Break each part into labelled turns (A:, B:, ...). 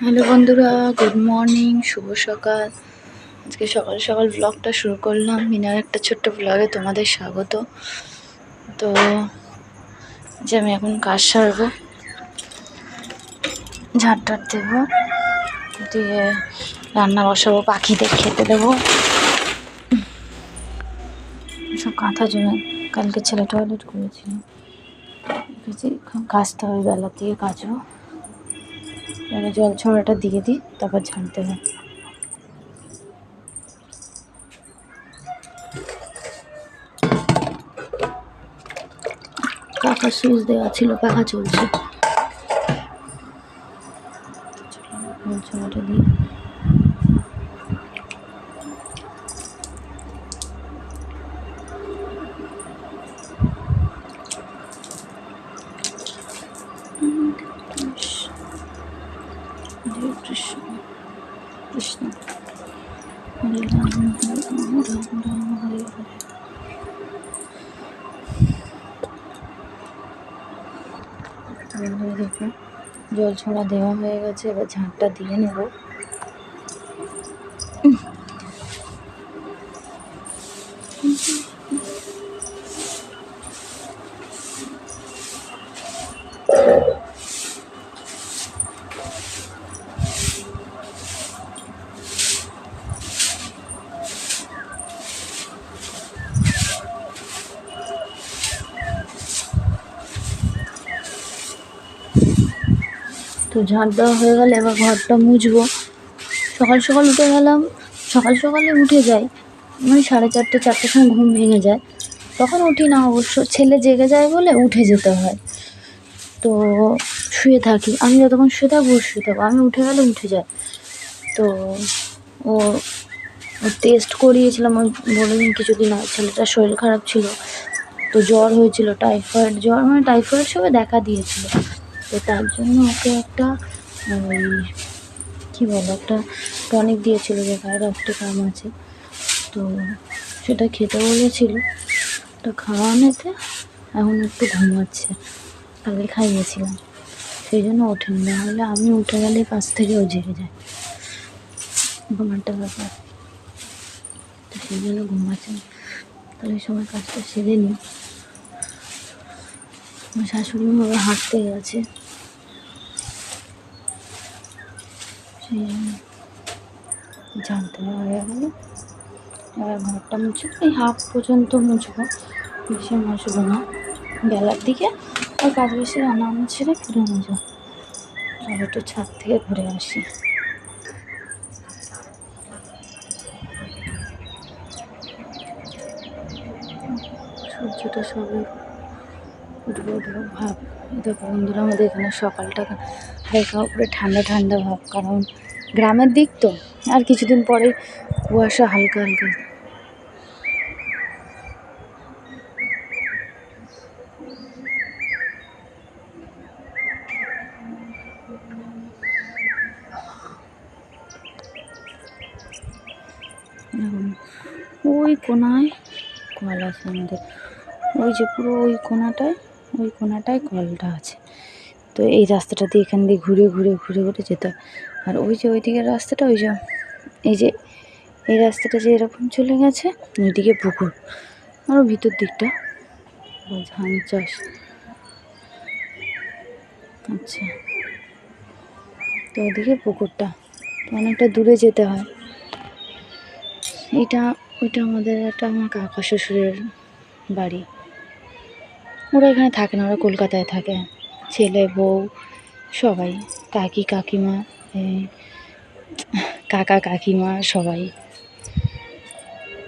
A: Hello বন্ধুরা good morning শুভ সকাল। আজকে সকাল সকাল ব্লগটা শুরু করলাম। মিনার একটা ছোট্ট ব্লগে তোমাদের স্বাগত। তো যে আমি এখন কাজ সারবো। ঝাড় টাড় দেবো। দিয়ে রান্না বসাবো, পাখিদের খেতে দেবো। সব কাঁথা জমে কালকে ছেলে টয়লেট করেছিল। কাচতে হবে বেলার দিয়ে কাচবো এবারে জল ছড়াটা দিয়ে দিই তারপর ঝাড়তে হয়। পাখা সুইচ দেওয়া ছিল পাখা চলছে। তারপরে গেছে। জল ছড়া দেওয়া হয়ে গেছে এবার ঝাঁটটা দিয়ে নেব। তো ঝাঁট দেওয়া হয়ে গেলে এবার ঘরটা মুছবো। সকাল সকাল উঠে গেলাম, সকাল সকালে উঠে যাই মানে সাড়ে চারটে, চারটের সময় ঘুম ভেঙে যায়। তখন উঠি না অবশ্য, ছেলে জেগে যায় বলে উঠে যেতে হয়। তো শুয়ে থাকি, আমি যতক্ষণ শুয়ে থাকব শুয়ে থাকব, আমি উঠে গেলে উঠে যায়। তো ও টেস্ট করিয়েছিলাম, ওই বলে দিন কিছুদিন আগে, ছেলেটার শরীর খারাপ ছিল, তো জ্বর হয়েছিল টাইফয়েড জ্বর মানে টাইফয়েড সবে দেখা দিয়েছিল। তো তার জন্য ওকে একটা কী বলে, একটা টনিক দিয়েছিল যে গায়ে রক্তে কাম আছে। তো সেটা খেতে বলেছিল। তো খাওয়ানোতে এখন একটু ঘুমাচ্ছে। আগে খাইয়েছিলাম। সেই জন্য ওঠেনি। নাহলে আমি উঠে গেলে পাশ থেকে ও জেগে যায়। এরকম একটা ব্যাপার। তো সেই জন্য ঘুমাচ্ছে তাহলে সময় কাজটা সেরে নিই। আমার শাশুড়ি বাবা হাঁটতে গেছে সেই জন্য জানতে হয়ে গেলো এবার ঘরটা মুছবো এই হাফ পর্যন্ত মুছবো, বেশি মুছবো না। বেলার দিকে আর কাজ বেশি রান্না বান্না ছেড়ে পুরো মুছবো। আর একটু ছাদ থেকে ঘুরে আসি। সূর্যটা সবে উঠবো উঠবো ভাব, দেখো বন্ধুরা, আমাদের এখানে সকালটা হালকা উপরে ঠান্ডা ঠান্ডা ভাব, কারণ গ্রামের দিক তো, আর কিছুদিন পরে কুয়াশা হালকা হালকা। ওই কোনায় কল আছে আমাদের, ওই যে পুরো ওই কোনাটায় ওই কোনাটায় কলটা আছে। তো এই রাস্তাটা দিয়ে এখান দিয়ে ঘুরে ঘুরে ঘুরে ঘুরে যেতে আর ওই যে ওই দিকের রাস্তাটা, ওই যে এই যে এই রাস্তাটা যে এরকম চলে গেছে, ওইদিকে পুকুর। আরও ভিতর দিকটা। ধান চাষ। আচ্ছা। তো ওইদিকে পুকুরটা। অনেকটা দূরে যেতে হয়। এটা ওইটা আমাদের একটা আমার কাকা শ্বশুরের বাড়ি। ওরা এখানে থাকে না, ওরা কলকাতায় থাকে। ছেলে, বউ, সবাই। কাকি, কাকিমা কাকা, কাকিমা, সবাই।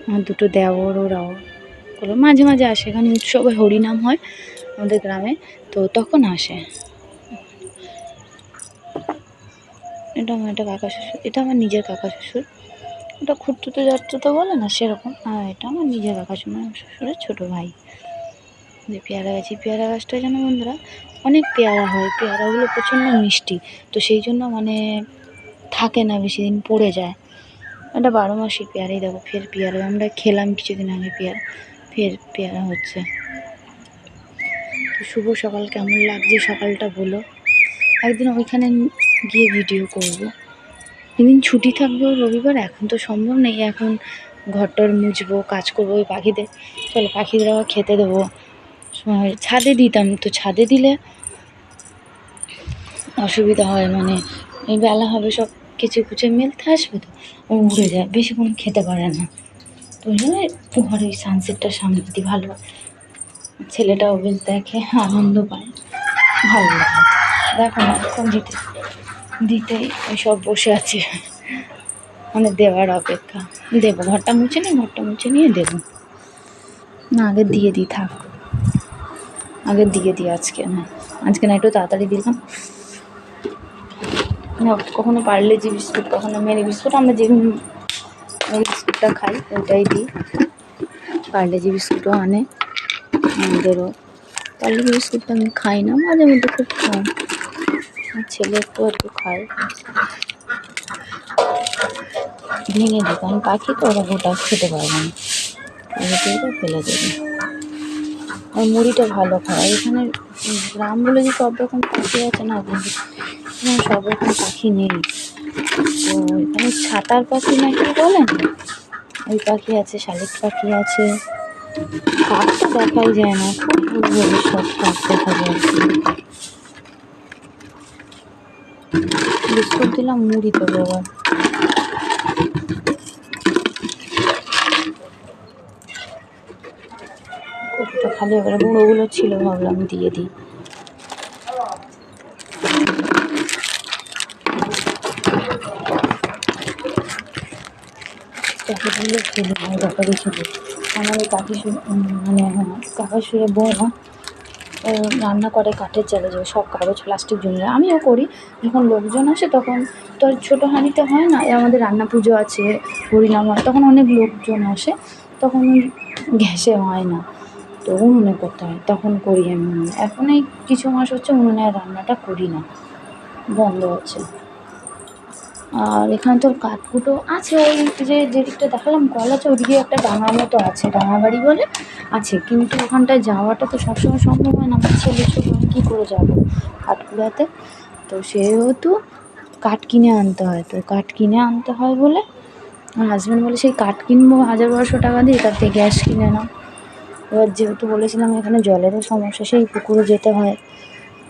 A: আমার দুটো দেওর, ওরাও। ওগুলো মাঝে মাঝে আসে। এখানে উৎসবে হরিনাম হয় আমাদের গ্রামে, তো তখন আসে। এটা আমার একটা কাকা শ্বশুর। এটা আমার নিজের কাকা শ্বশুর। এটা খুঁড়তুতো তো বলে না, সেরকম। আর এটা আমার নিজের কাকা শ্বশুর মানে শ্বশুরের ছোটো ভাই। যে পেয়ারা গাছ পেয়ারা গাছটা যেন বন্ধুরা, অনেক পেয়ারা হয়। পেয়ারাগুলো প্রচণ্ড মিষ্টি। তো সেই জন্য মানে থাকে না, বেশি দিন পড়ে যায়। এটা বারো মাসই পেয়ারাই দেখো, ফের পেয়ারা। আমরা খেলাম কিছুদিন আগে পেয়ারা, ফের পেয়ারা হচ্ছে। তো শুভ সকাল, কেমন লাগছে সকালটা বলো? একদিন ওইখানে গিয়ে ভিডিও করব। যেদিন ছুটি থাকবে রবিবার, এখন তো সম্ভব নেই। এখন ঘরটর মুছবো, কাজ করব ওই পাখিদের। চলো পাখিদের আবার খেতে দেবো। সময় ছাদে দিতাম, তো ছাদে দিলে অসুবিধা হয় মানে এই বেলা হবে সব কেচে কুচে মেলতে আসবে তো, ও উড়ে যায়, বেশিক্ষণ খেতে পারে না। তো ওই জন্য ঘরে ওই সানসেটটা সামনে দিই ভালো ছেলেটাও বেশ দেখে, আনন্দ পায়, ভালো লাগে। দেখো না এখন দিতে, দিতেই সব বসে আছে। মানে দেওয়ার অপেক্ষা। দেবো, ঘরটা মুছে নিই ঘরটা মুছে নিয়ে দেবো। না, আগে দিয়ে দিই, থাক। আগে দিয়ে দিই আজকে, না। আজকে না, একটু তাড়াতাড়ি দিলাম। কখনো পারলে যে বিস্কুট, কখনো মেরি বিস্কুট, আমরা যে বিস্কুটটা খাই, ওইটাই দিই। পারলে যে বিস্কুটও আনে, আমাদেরও। পারলে যে বিস্কুটটা আমি খাই না, মাঝে মধ্যে খুব কম আমার ছেলে একটু একটু খায়। ভেঙে দিই, কারণ পাখি তো ওরা গোটা খেতে পারবে না। ফেলে দেবে। আর মুড়িটা ভালো খায়। এখানে গ্রাম বলে যে সব রকম পাখি আছে না, কিন্তু এখানে সব রকম পাখি নেই। তো এখানে ছাতার পাখি না নাকি বলেন? ওই পাখি আছে, শালিক পাখি আছে। কাক তো দেখাই যায় না, খুব সব কাক দেখা যায়। বিস্কুট দিলাম, মুড়ি দেবো এবার খালি এবারে গুঁড়োগুলো ছিল ভাবলাম দিয়ে দিই। প্যাকেটগুলো ফেলে আমার ছিল আমার ওই কাকি মানে কাকা শুয়ে বৌমা, ও রান্না করে কাঠের চালে যাবে সব কাগজ, প্লাস্টিক জন্য আমিও করি। যখন লোকজন আসে তখন তো ছোটো হাঁড়িতে হয় না আমাদের রান্না পুজো আছে, হরিনাম হয়, তখন অনেক লোকজন আসে, তখন গ্যাসে হয় না। তো উনুনে করতে হয় তখন করি আমি এখন এই কিছু মাস হচ্ছে উনুনে রান্নাটা করি না। বন্ধ আছে আর এখানে তো কাঠকুটো আছে ওই যে যেদিকটা দেখালাম কল আছে, ওদিকে একটা ডাঙা মতো আছে, ডাঙা বাড়ি বলে আছে। কিন্তু ওখানটায় যাওয়াটা তো সবসময় সম্ভব হয় না। আমার ছেলে ছোটো কী করে যাব কাঠকুড়াতে তো সেহেতু কাঠ কিনে আনতে হয়। তো কাঠ কিনে আনতে হয় বলে আমার হাজব্যান্ড বলে, সেই কাঠ কিনবো হাজার বারোশো টাকা দিয়ে, তার থেকে গ্যাস কিনে নাও। এবার যেহেতু বলেছিলাম এখানে জলেরও সমস্যা, সেই পুকুরে যেতে হয়।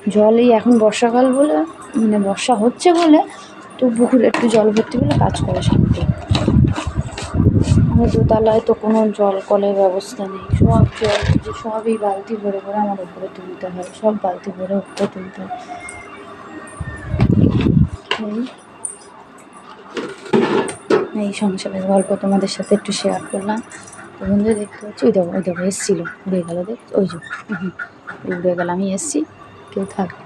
A: জল এই এখন বর্ষাকাল বলে মানে বর্ষা হচ্ছে বলে, তো পুকুরে একটু জল ভর্তি হলে কাজ করে শান্তি। আমার দোতলায় তো কোনো জল কলের ব্যবস্থা নেই। সব জল, যে সবই বালতি ভরে ভরে আমার উপরে তুলতে হয়। সব বালতি ভরে উপরে তুলতে হয়। এই- সংসারের গল্প তোমাদের সাথে একটু শেয়ার করলাম। বন্ধুরা দেখতে পাচ্ছি? ওই দেবো ওই দেবো এসেছিল। উড়ে গেলো দেখ, ওই যে। উড়ে গেল, আমি এসছি। কেউ থাকবে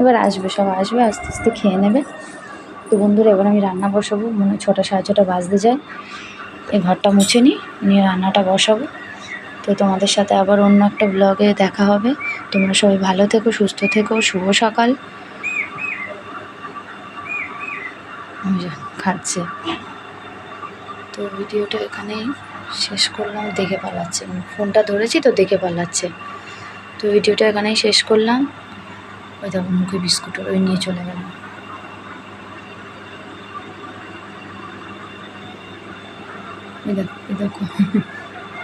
A: এবার আসবে, সব আসবে, আস্তে আস্তে খেয়ে নেবে। তো বন্ধুরা, এবার আমি রান্না বসাবো। মনে হয় ছটা, সাড়ে ছটা বাজতে যায়। এই ঘরটা মুছে নিই নিয়ে রান্নাটা বসাবো। তো তোমাদের সাথে আবার অন্য একটা ব্লগে দেখা হবে। তোমরা সবাই ভালো থেকো, সুস্থ থেকো, শুভ সকাল। খাচ্ছে। তো ভিডিওটা এখানেই। শেষ করলাম, দেখে পালাচ্ছে। মানে ফোনটা ধরেছি তো দেখে পালাচ্ছে। তো ভিডিওটা এখানেই শেষ করলাম। ওই দেখো, মুখে বিস্কুট ওই নিয়ে চলে গেলাম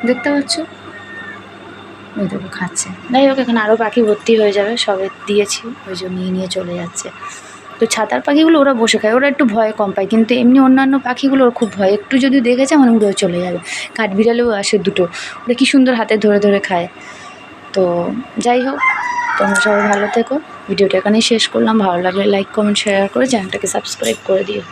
A: দেখতে পাচ্ছ? ওই দেখো, খাচ্ছে। যাই হোক, এখানে আরও পাখি ভর্তি হয়ে যাবে, সবে দিয়েছি, ওই জন্য নিয়ে নিয়ে চলে যাচ্ছে। তো ছাতার পাখিগুলো ওরা বসে খায়, ওরা একটু ভয় কম পায়, কিন্তু এমনি অন্যান্য পাখিগুলো ওর খুব ভয়। একটু যদি দেখেছে মানে উড়েও চলে যাবে। কাঠ কাঠবিড়ালেও আসে দুটো, ওরা কি সুন্দর হাতে ধরে ধরে খায়। তো যাই হোক, তোমরা সবাই ভালো থেকো। ভিডিওটা এখানেই শেষ করলাম। ভালো লাগলে লাইক কমেন্ট শেয়ার করে চ্যানেলটাকে সাবস্ক্রাইব করে দিও।